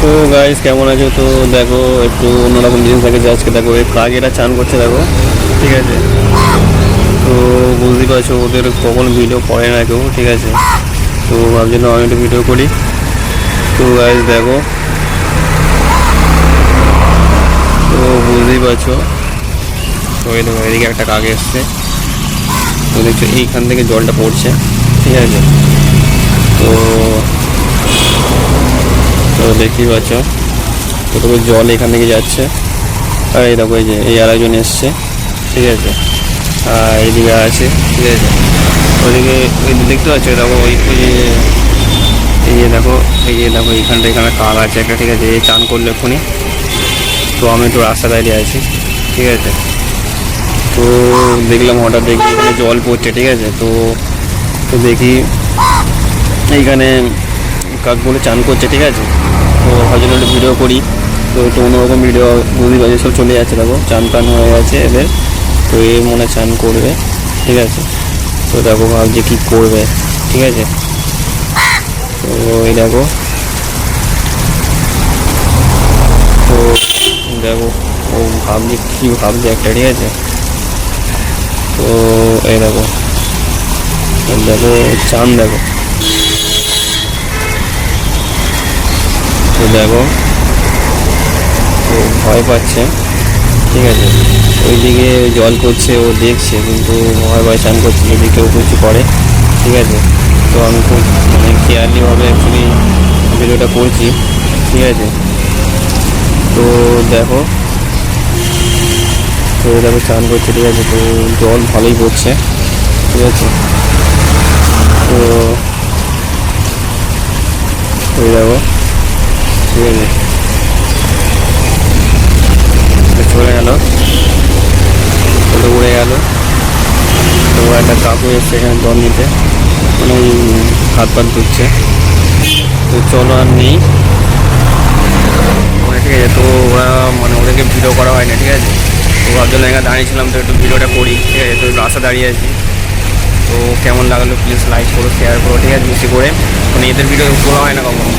তো গাইস কেমন আছো? তো দেখো, একটু অন্যরকম জিনিস দেখেছে। আজকে দেখো, এই কাকেরা চান করছে, দেখো। ঠিক আছে? তো বুঝতেই পারছ, ওদের কখন ভিডিও করে না কেউ, ঠিক আছে? তো ভাবছিলাম আমি একটু ভিডিও করি। তো গাইস দেখো। তো বুঝতেই পারছ। তো এই দেখো, এদিকে একটা কাক এসছে। তো দেখছ, এইখান থেকে জলটা পড়ছে। ঠিক আছে? তো তো দেখতেই পাচ্ছ। কতগুলো জল এখান থেকে যাচ্ছে। আর এই দেখো, এই যে, এই আরেকজন এসছে। ঠিক আছে? আর এইদিকে আছে, ঠিক আছে? ওইদিকে ওই দেখতে পাচ্ছ দেখো, ওই যে, এই যে দেখো, এই যে দেখো, এইখানটা, এখানে কাক আছে একটা, ঠিক আছে? এই চান করল এক্ষুনি। তো আমি একটু রাস্তা দাঁড়িয়ে আছি, ঠিক আছে? তো দেখলাম হঠাৎ দেখি এখানে জল পড়ছে, ঠিক আছে? তো তো দেখি এইখানে কাকগুলো চান করছে, ঠিক আছে? তো একটু ভিডিও করি। তো একটু অন্যরকম ভিডিও বুঝি বাজে সব চলে যাচ্ছে, দেখো। চান টান হয়ে গেছে এদের। তো এ মনে চান করবে, ঠিক আছে? তো দেখো, ভাবছে কী করবে, ঠিক আছে? তো এই দেখো। তো দেখো, ও ভাবছে কী ভাবছে একটা, ঠিক আছে? তো এই দেখো দেখো, চান দেখো। তো দেখো, তো ভয় পাচ্ছে। ঠিক আছে, ওইদিকে জল করছে ও দেখছে, কিন্তু ভয় ভয় চান করছে যদি কেউ কিছু করে। ঠিক আছে, তো আমি খুব মানে কেয়ারলিভাবে অ্যাকচুয়ালি ভিডিওটা করছি। ঠিক আছে, তো দেখো তো দেখো চান করছে, ঠিক আছে, তো জল ভালোই পড়ছে। ঠিক আছে তো দেখো ঠিক আছে চলে গেল। উড়ে গেল। তো একটা কাকু এসছে এখানে জল নিতে। মানে হাত পাত ধুচ্ছে। তো চলো আর নেই। ঠিক আছে। তো ওরা মানে ওদেরকে ভিডিও করা হয় না ঠিক আছে? তো ভাবছিলাম এখানে দাঁড়িয়েছিলাম, তো একটু ভিডিওটা করি, ঠিক আছে? তো রাস্তা দাঁড়িয়ে আছি। তো কেমন লাগল প্লিজ লাইক করো শেয়ার করো, ঠিক আছে? বেশি করে। মানে এদের ভিডিও তোলা হয় না কখনো?